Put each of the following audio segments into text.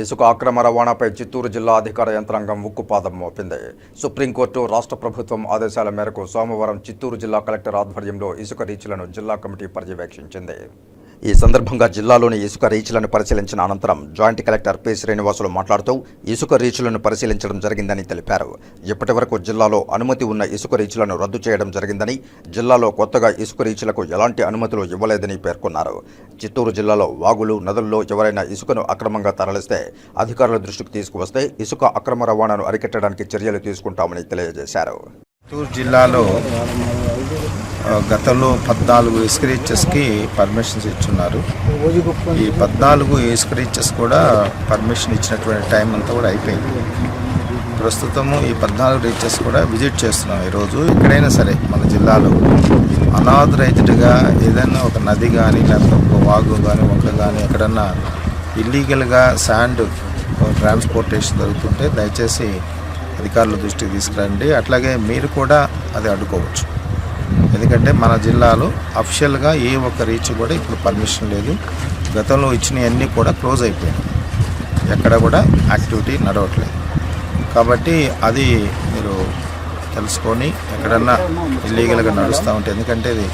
ఇసుక అక్రమ రవాణాపై చిత్తూరు జిల్లా అధికార యంత్రాంగం ఉక్కుపాదం మోపింది. సుప్రీంకోర్టు రాష్ట్ర ప్రభుత్వం ఆదేశాల మేరకు సోమవారం చిత్తూరు జిల్లా కలెక్టర్ ఆధ్వర్యంలో ఇసుక రీచ్లను జిల్లా కమిటీ పర్యవేక్షించింది. ఈ సందర్భంగా జిల్లాలోని ఇసుక రీచ్లను పరిశీలించిన అనంతరం జాయింట్ కలెక్టర్ పి. శ్రీనివాసులు మాట్లాడుతూ ఇసుక రీచ్లను పరిశీలించడం జరిగిందని తెలిపారు. ఇప్పటి వరకు జిల్లాలో అనుమతి ఉన్న ఇసుక రీచ్లను రద్దు చేయడం జరిగిందని జిల్లాలో కొత్తగా ఇసుక రీచ్లకు ఎలాంటి అనుమతులు ఇవ్వలేదని పేర్కొన్నారు. చిత్తూరు జిల్లాలో వాగులు నదుల్లో ఎవరైనా ఇసుకను అక్రమంగా తరలిస్తే అధికారుల దృష్టికి తీసుకువస్తే ఇసుక అక్రమ రవాణాను అరికట్టడానికి చర్యలు తీసుకుంటామని తెలియజేశారు. చిత్తూరు జిల్లాలో గతంలో పద్నాలుగు ఎస్క్రీచర్స్కి పర్మిషన్స్ ఇచ్చున్నారు. ఈ పద్నాలుగు ఎస్క్రీచర్స్ కూడా పర్మిషన్ ఇచ్చినటువంటి టైం అంతా కూడా అయిపోయింది. ప్రస్తుతము ఈ పద్నాలుగు రీచెస్ కూడా విజిట్ చేస్తున్నాం. ఈరోజు ఎక్కడైనా సరే మన జిల్లాలో అనాథరైజ్డ్గా ఏదైనా ఒక నది కానీ లేకపోతే ఒక వాగు కానీ ఒక కానీ ఎక్కడన్నా ఇల్లీగల్గా శాండ్ ట్రాన్స్పోర్టేషన్ జరుగుతుంటే దయచేసి అధికారుల దృష్టికి తీసుకురండి. అట్లాగే మీరు కూడా అది అడ్డుకోవచ్చు. ఎందుకంటే మన జిల్లాలో అఫిషియల్గా ఏ ఒక్క రీచ్ కూడా ఇప్పుడు పర్మిషన్ లేదు. గతంలో ఇచ్చినవన్నీ కూడా క్లోజ్ అయిపోయాయి ఎక్కడ కూడా యాక్టివిటీ నడవట్లేదు. కాబట్టి అది మీరు తెలుసుకొని ఎక్కడన్నా ఇల్లీగల్గా నడుస్తూ ఉంటే ఎందుకంటే ఇది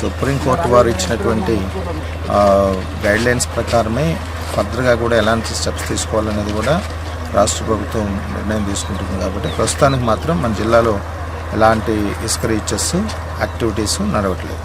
సుప్రీంకోర్టు వారు ఇచ్చినటువంటి గైడ్లైన్స్ ప్రకారమే ఫర్దర్గా కూడా ఎలాంటి స్టెప్స్ తీసుకోవాలనేది కూడా రాష్ట్ర ప్రభుత్వం నిర్ణయం తీసుకుంటుంది కాబట్టి ప్రస్తుతానికి మాత్రం మన జిల్లాలో ఎలాంటి ఇసుక రీచెస్ యాక్టివిటీస్ నడవట్లేదు.